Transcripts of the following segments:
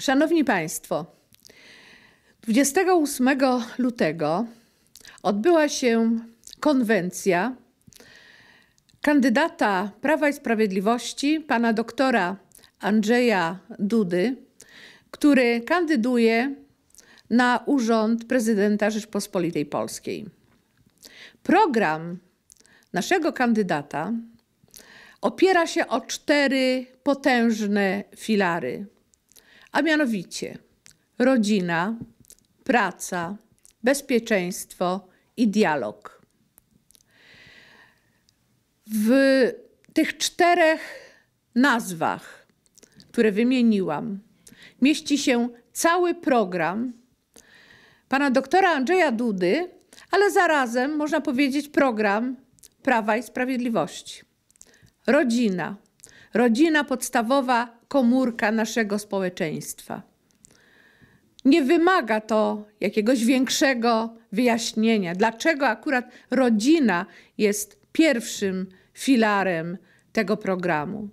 Szanowni Państwo, 28 lutego odbyła się konwencja kandydata Prawa i Sprawiedliwości, pana doktora Andrzeja Dudy, który kandyduje na urząd prezydenta Rzeczpospolitej Polskiej. Program naszego kandydata opiera się o cztery potężne filary, a mianowicie rodzina, praca, bezpieczeństwo i dialog. W tych czterech nazwach, które wymieniłam, mieści się cały program pana doktora Andrzeja Dudy, ale zarazem można powiedzieć program Prawa i Sprawiedliwości. Rodzina. Rodzina podstawowa komórka naszego społeczeństwa. Nie wymaga to jakiegoś większego wyjaśnienia, dlaczego akurat rodzina jest pierwszym filarem tego programu.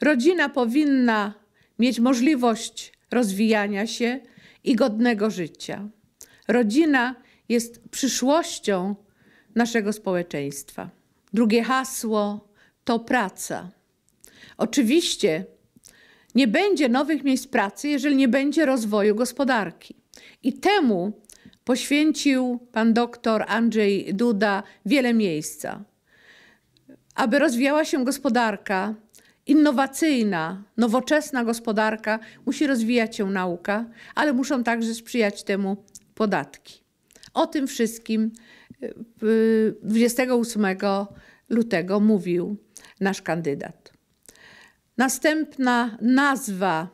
Rodzina powinna mieć możliwość rozwijania się i godnego życia. Rodzina jest przyszłością naszego społeczeństwa. Drugie hasło to praca. Oczywiście nie będzie nowych miejsc pracy, jeżeli nie będzie rozwoju gospodarki. I temu poświęcił pan doktor Andrzej Duda wiele miejsca. Aby rozwijała się gospodarka innowacyjna, nowoczesna gospodarka, musi rozwijać się nauka, ale muszą także sprzyjać temu podatki. O tym wszystkim 28 lutego mówił nasz kandydat. Następna nazwa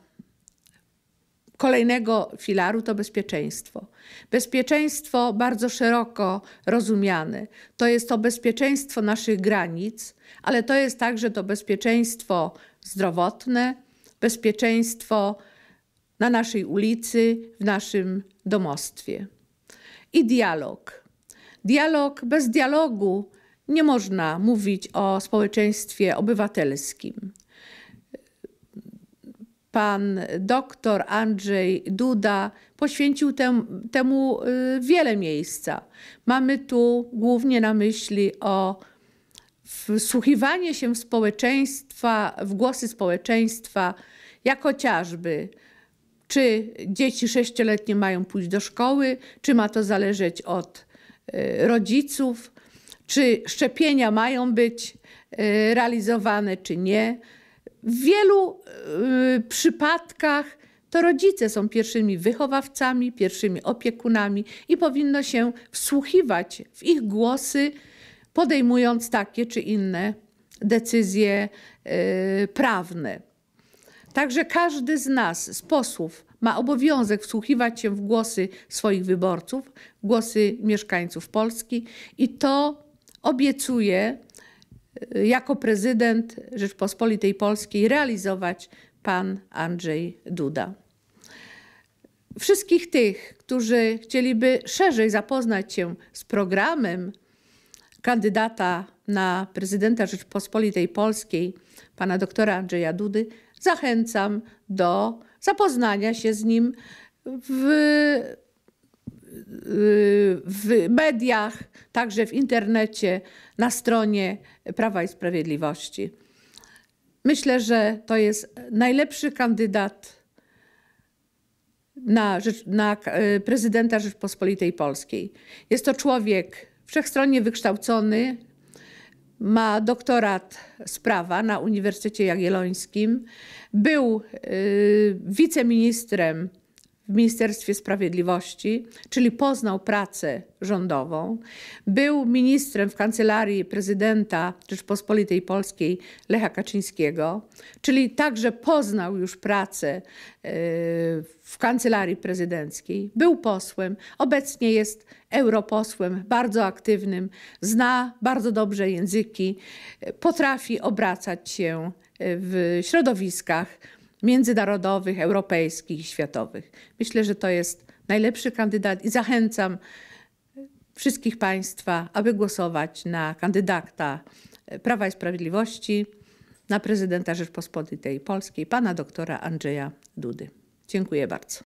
kolejnego filaru to bezpieczeństwo. Bezpieczeństwo bardzo szeroko rozumiane. To jest to bezpieczeństwo naszych granic, ale to jest także to bezpieczeństwo zdrowotne, bezpieczeństwo na naszej ulicy, w naszym domostwie. I dialog. Dialog bez dialogu nie można mówić o społeczeństwie obywatelskim. Pan doktor Andrzej Duda poświęcił tem, temu y, wiele miejsca. Mamy tu głównie na myśli o wsłuchiwanie się w społeczeństwa, w głosy społeczeństwa, jak chociażby czy dzieci sześcioletnie mają pójść do szkoły, czy ma to zależeć od y, rodziców, czy szczepienia mają być y, realizowane, czy nie. W wielu y, przypadkach to rodzice są pierwszymi wychowawcami, pierwszymi opiekunami i powinno się wsłuchiwać w ich głosy, podejmując takie czy inne decyzje y, prawne. Także każdy z nas, z posłów, ma obowiązek wsłuchiwać się w głosy swoich wyborców, głosy mieszkańców Polski i to obiecuje y, jako prezydent Rzeczpospolitej Polskiej realizować pan Andrzej Duda. Wszystkich tych, którzy chcieliby szerzej zapoznać się z programem kandydata na prezydenta Rzeczpospolitej Polskiej, pana doktora Andrzeja Dudy, zachęcam do zapoznania się z nim w w mediach, także w internecie, na stronie Prawa i Sprawiedliwości. Myślę, że to jest najlepszy kandydat na, na e, prezydenta Rzeczpospolitej Polskiej. Jest to człowiek wszechstronnie wykształcony, ma doktorat z prawa na Uniwersytecie Jagiellońskim, był y, wiceministrem w Ministerstwie Sprawiedliwości, czyli poznał pracę rządową. Był ministrem w kancelarii prezydenta Rzeczpospolitej Polskiej Lecha Kaczyńskiego, czyli także poznał już pracę e, w kancelarii prezydenckiej. Był posłem, obecnie jest europosłem, bardzo aktywnym, zna bardzo dobrze języki, potrafi obracać się w środowiskach międzynarodowych, europejskich i światowych. Myślę, że to jest najlepszy kandydat i zachęcam wszystkich Państwa, aby głosować na kandydata Prawa i Sprawiedliwości na prezydenta Rzeczpospolitej Polskiej, pana doktora Andrzeja Dudy. Dziękuję bardzo.